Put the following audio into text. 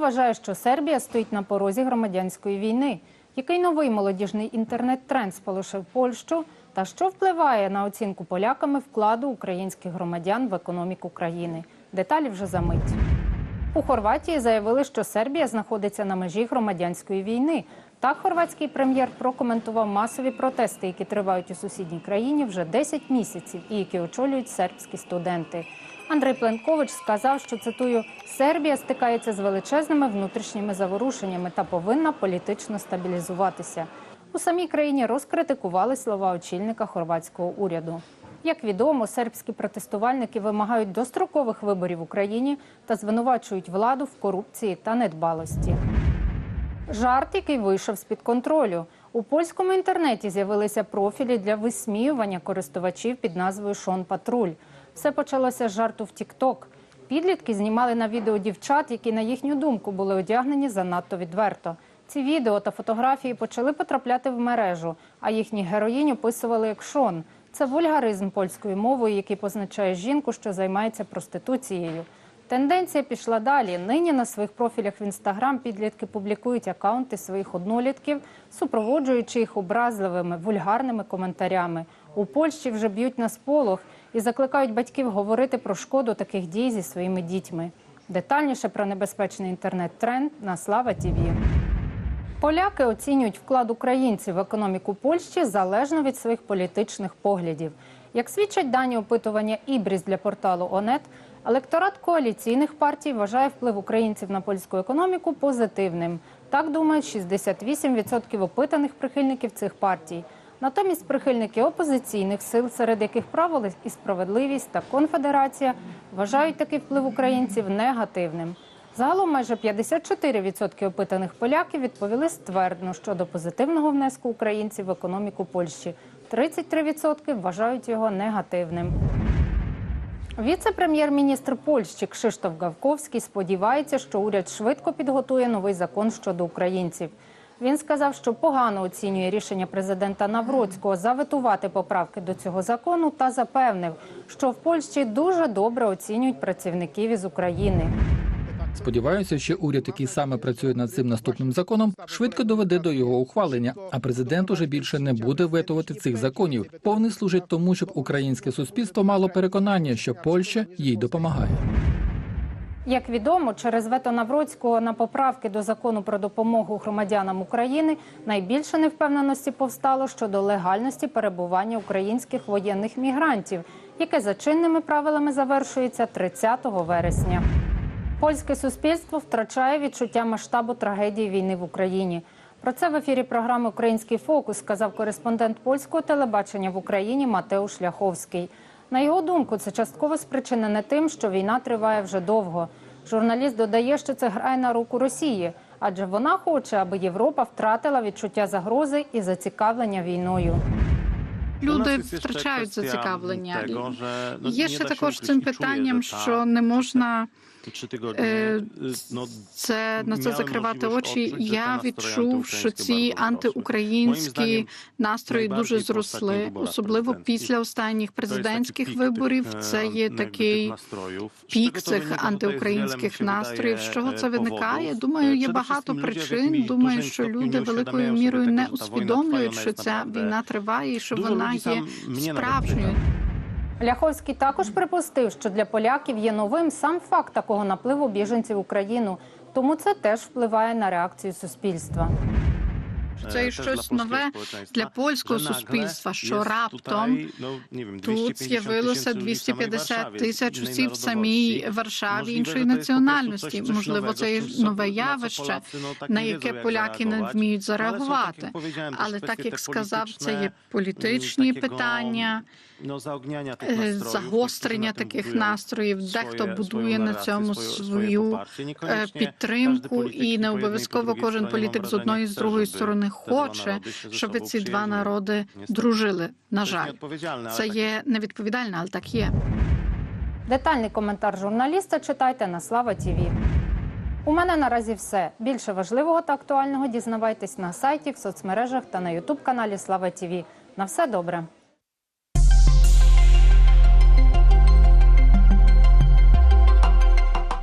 вважає, що Сербія стоїть на порозі громадянської війни. Який новий молодіжний інтернет-тренд сполошив Польщу? Та що впливає на оцінку поляками вкладу українських громадян в економіку країни? Деталі вже за мить. У Хорватії заявили, що Сербія знаходиться на межі громадянської війни. Так, хорватський прем'єр прокоментував масові протести, які тривають у сусідній країні вже 10 місяців і які очолюють сербські студенти. Андрій Пленкович сказав, що цитую: Сербія стикається з величезними внутрішніми заворушеннями та повинна політично стабілізуватися. У самій країні розкритикували слова очільника хорватського уряду. Як відомо, сербські протестувальники вимагають дострокових виборів в Україні та звинувачують владу в корупції та недбалості. Жарт, який вийшов з-під контролю. У польському інтернеті з'явилися профілі для висміювання користувачів під назвою Шон Патруль. Все почалося з жарту в Тік-Ток. Підлітки знімали на відео дівчат, які, на їхню думку, були одягнені занадто відверто. Ці відео та фотографії почали потрапляти в мережу, а їхні героїнь описували як Шон. Це вульгаризм польською мовою, який позначає жінку, що займається проституцією. Тенденція пішла далі. Нині на своїх профілях в інстаграм підлітки публікують акаунти своїх однолітків, супроводжуючи їх образливими вульгарними коментарями. У Польщі вже б'ють на сполох і закликають батьків говорити про шкоду таких дій зі своїми дітьми. Детальніше про небезпечний інтернет-тренд на Слава Тіві. Поляки оцінюють вклад українців в економіку Польщі залежно від своїх політичних поглядів. Як свідчать дані опитування Ібріс для порталу ОНЕТ, електорат коаліційних партій вважає вплив українців на польську економіку позитивним. Так думають 68% опитаних прихильників цих партій. Натомість прихильники опозиційних сил, серед яких правили і справедливість та конфедерація, вважають такий вплив українців негативним. Загалом майже 54% опитаних поляків відповіли ствердно щодо позитивного внеску українців в економіку Польщі. 33% вважають його негативним. Віце-прем'єр-міністр Польщі Кшиштоф Гавковський сподівається, що уряд швидко підготує новий закон щодо українців. Він сказав, що погано оцінює рішення президента Навроцького заветувати поправки до цього закону та запевнив, що в Польщі дуже добре оцінюють працівників із України. Сподіваюся, що уряд, який саме працює над цим наступним законом, швидко доведе до його ухвалення. А президент уже більше не буде ветувати цих законів. Повний служить тому, щоб українське суспільство мало переконання, що Польща їй допомагає. Як відомо, через вето Навроцького на поправки до закону про допомогу громадянам України найбільше невпевненості повстало щодо легальності перебування українських воєнних мігрантів, яке за чинними правилами завершується 30 вересня. Польське суспільство втрачає відчуття масштабу трагедії війни в Україні. Про це в ефірі програми Український фокус сказав кореспондент польського телебачення в Україні Матеуш Ляховський. На його думку, це частково спричинене тим, що війна триває вже довго. Журналіст додає, що це грає на руку Росії, адже вона хоче, аби Європа втратила відчуття загрози і зацікавлення війною. Люди втрачають зацікавлення. Є ще також цим питанням, що не можна це на це закривати очі. Я відчув, що ці антиукраїнські настрої дуже зросли, особливо після останніх президентських виборів. Це є такий пік цих антиукраїнських настроїв. З чого це виникає? Думаю, є багато причин. Думаю, що люди великою мірою не усвідомлюють, що ця війна триває і що вона є справжньою. Ляховський також припустив, що для поляків є новим сам факт такого напливу біженців в Україну, тому це теж впливає на реакцію суспільства. Це є щось нове для польського суспільства, що раптом тут з'явилося 250 тисяч осіб в самій Варшаві іншої національності. Можливо, це є нове явище, на яке поляки не вміють зареагувати. Але так як сказав, це є політичні питання. е, загострення таких настроїв. Дехто будує на цьому свою е, підтримку, і не обов'язково кожен політик з одної з другої сторони хоче, щоб ці два народи дружили. На жаль, це є невідповідально, але так є. Детальний коментар журналіста читайте на Слава Тіві. У мене наразі все. Більше важливого та актуального дізнавайтесь на сайті, в соцмережах та на Ютуб каналі Слава Тіві. На все добре.